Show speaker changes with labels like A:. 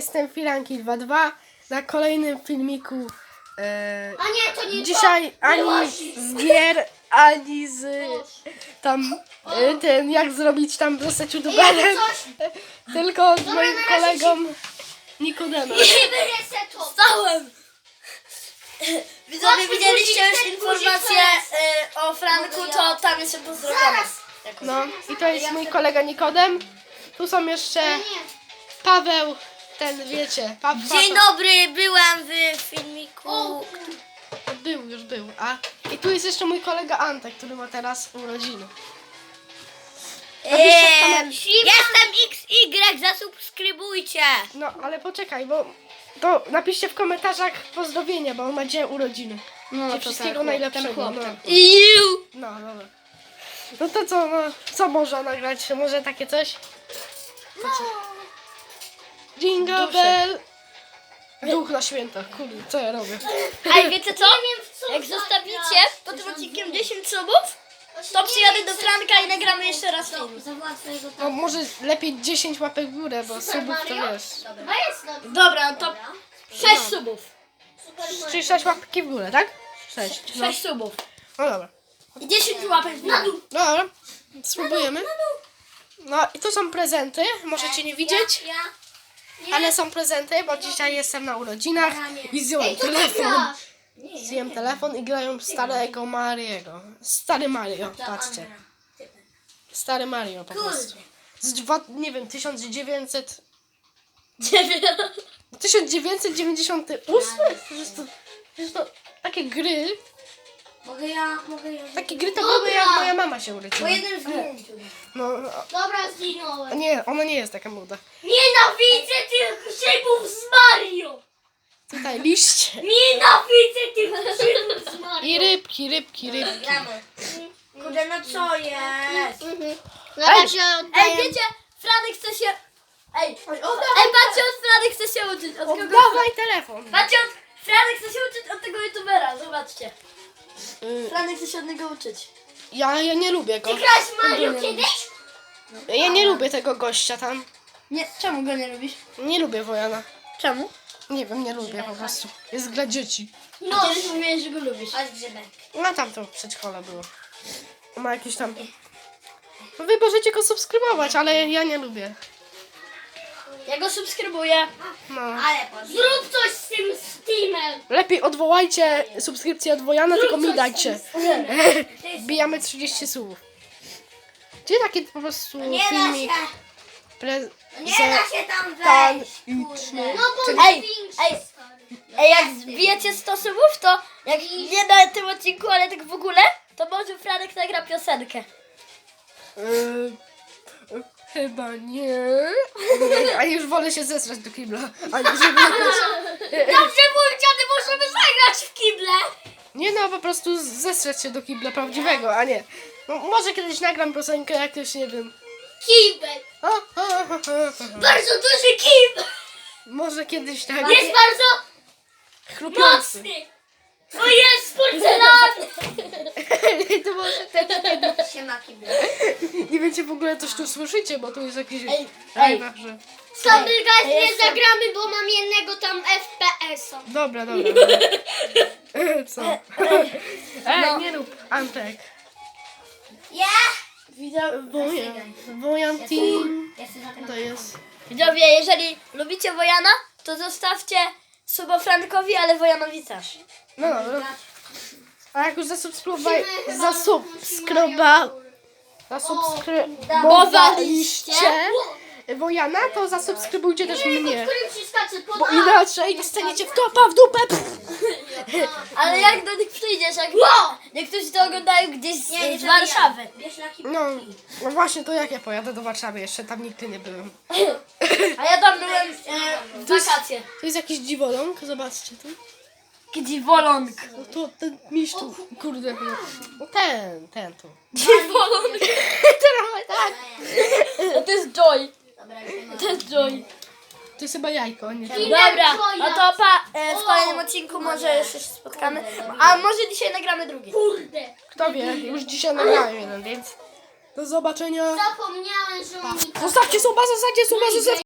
A: Jestem Firanki 22 na kolejnym filmiku. E,
B: A nie, to nie
A: dzisiaj
B: to.
A: ani z gier, ani z tam e, ten jak zrobić tam
B: Jakby
A: youtuberem, tylko z
B: Dobra,
A: moim kolegą Nikodemem.
C: Stałem! Widzowie, widzieliście już informację e, o Franku, to tam jeszcze pozdrawiamy.
A: No i to jest mój kolega Nikodem. Tu są jeszcze. Paweł, ten wiecie, pa, pa,
C: Dzień dobry, byłem w filmiku.
B: O,
A: Był, już był. A i tu jest jeszcze mój kolega Antek, który ma teraz urodziny. Napiszcie w
C: Eee, jestem XY, zasubskrybujcie.
A: No, ale poczekaj, bo to napiszcie w komentarzach pozdrowienia, bo on ma dzień urodziny.
C: No,
A: Ci wszystkiego najlepszego. No.
C: Iu.
A: no, dobra. No to co, no, co można nagrać? Może takie coś? To co? Jingle
C: Dusze.
A: bell. Duch na święta, kurde, co ja robię?
C: Ej, wiecie co?
B: co
C: Jak zostawicie pod tym odcinkiem 10 subów, to przyjadę do Franka i nagramy jeszcze raz film.
A: No może lepiej 10 łapek w górę, bo subów to wiesz.
B: Dobra.
C: Dobra, to 6 subów.
B: Super Mario.
A: Czyli 6 łapki w górę, tak? 6. No,
C: 6 subów.
A: no dobra.
C: I 10 łapek w
B: Na
C: górę.
B: dół.
A: No dobra, spróbujemy. No i tu są prezenty, możecie nie widzieć,
B: Ja. Nie.
A: Ale są prezenty, bo dzisiaj jestem na urodzinach i
B: to
A: telefon. Zdjąłem telefon i grają starego Mariego. Stary Mario, patrzcie. Stary Mario po prostu. Z dwa, nie wiem, 1900... 1998? Przecież to, przecież to takie gry,
C: Mogę ja, mogę ja.
A: takie gry to były jak moja mama się
C: Po
A: urodziła.
C: jednym zdjęciu.
A: No, no,
B: Dobra, zginąłem.
A: nie, ona nie jest taka młoda.
B: Nienawidzę tych grzybów z Mario!
A: Tutaj liście.
B: Nienawidzę tych grzybów z Mario!
A: I rybki, rybki, rybki.
C: Gramy. Kurde, no co jest?
B: Na razie
C: Ej, wiecie, Franek chce się... Ej, ej, patrzcie, od Franek chce się uczyć. Od kogo?
A: Oddawaj telefon.
C: Patrzcie, od... Franek chce się uczyć od tego youtubera, zobaczcie.
A: Y,
C: Franek chce się od niego uczyć.
A: Ja, ja nie lubię go.
B: Grałeś Mario kiedyś?
A: Ja nie lubię tego gościa tam.
C: Nie, czemu go nie lubisz?
A: Nie lubię Wojana.
C: Czemu?
A: Nie wiem, nie lubię po prostu. Jest dla dzieci.
B: No.
C: Kiedyś mówiłeś, że go lubisz.
B: Chodź grzybek.
A: No tam to w przedszkole było. Ma jakieś tam... No wy możecie go subskrybować, ale ja nie lubię.
C: Ja go subskrybuję.
A: No.
B: Ale Zrób coś z tym Steamem!
A: Lepiej odwołajcie subskrypcję od Wojana, tylko mi dajcie. Wbijamy 30 słów. Czyli taki po prostu
B: Nie da
A: filmik
B: się!
A: pre...
B: Nie da się tam
A: Tan
B: wejść! No bo
C: Ej,
B: największy
C: ej. Ej, jak zbijecie 100 subów, to jak nie na tym odcinku, ale tak w ogóle, to może Franek nagra piosenkę.
A: Yy, chyba nie. A już wolę się zesrać do kibla. A nie, żeby jakoś... nie no, po prostu zesrać się do kibla prawdziwego, a nie. No, może kiedyś nagram piosenkę jakieś, nie wiem.
B: Kibel!
A: O, o, o, o, o.
B: Bardzo duży kibel!
A: Może kiedyś tak.
B: Jest bardzo
A: Chrupiący.
B: mocny! To jest porcelany!
A: to może też kiedyś.
B: Siema kibel.
A: Nie wiecie w ogóle coś tu słyszycie, bo tu jest jakiś
C: Ej,
A: live'ach, że...
B: Sammy guys
C: Ej,
B: nie
C: jestem-
B: zagramy, bo mam jednego tam FPS-a.
A: Dobra, dobra. dobra. Co? Ej,
C: No.
A: nie rób, Antek.
B: Ja?
A: Widzę, Wojan. Wojan Team. To jest...
C: Widzowie, jeżeli lubicie Wojana, to zostawcie suba Frankowi, ale Wojanowi też.
A: No dobra. A jak już zasubskrybowaj... Zasubskryba... Zasubskrybowaliście Wojana, to zasubskrybujcie też
B: Nie,
A: mnie. Bo inaczej dostaniecie w topa w dupę.
C: Ale jak do nich przyjdziesz, jak
B: Wow!
C: niektórzy to oglądają gdzieś z,
B: Nie, nie
C: z Warszawy.
B: Wiesz jaki
A: No, no właśnie, to jak ja pojadę do Warszawy? Jeszcze tam nigdy nie byłem.
C: A ja tam byłem e, w wakacje.
A: To jest jakiś dziwoląg, zobaczcie tu.
C: Dziwoląg.
A: No to ten miś tu, kurde. no. No ten, ten tu.
C: Dziwoląg.
A: Trochę tak.
C: No to jest Joy.
B: Dobra, już nie ma.
C: To jest Joy.
A: To jest chyba jajko, a nie to.
C: Dobra, no to pa, e, w kolejnym odcinku może jeszcze się spotkamy. A może dzisiaj nagramy drugi.
B: Kurde!
A: Kto wie, już dzisiaj nagrałem jeden, więc do zobaczenia.
B: Zapomniałem, że on mi
A: Zostawcie suba, zostawcie suba, zostawcie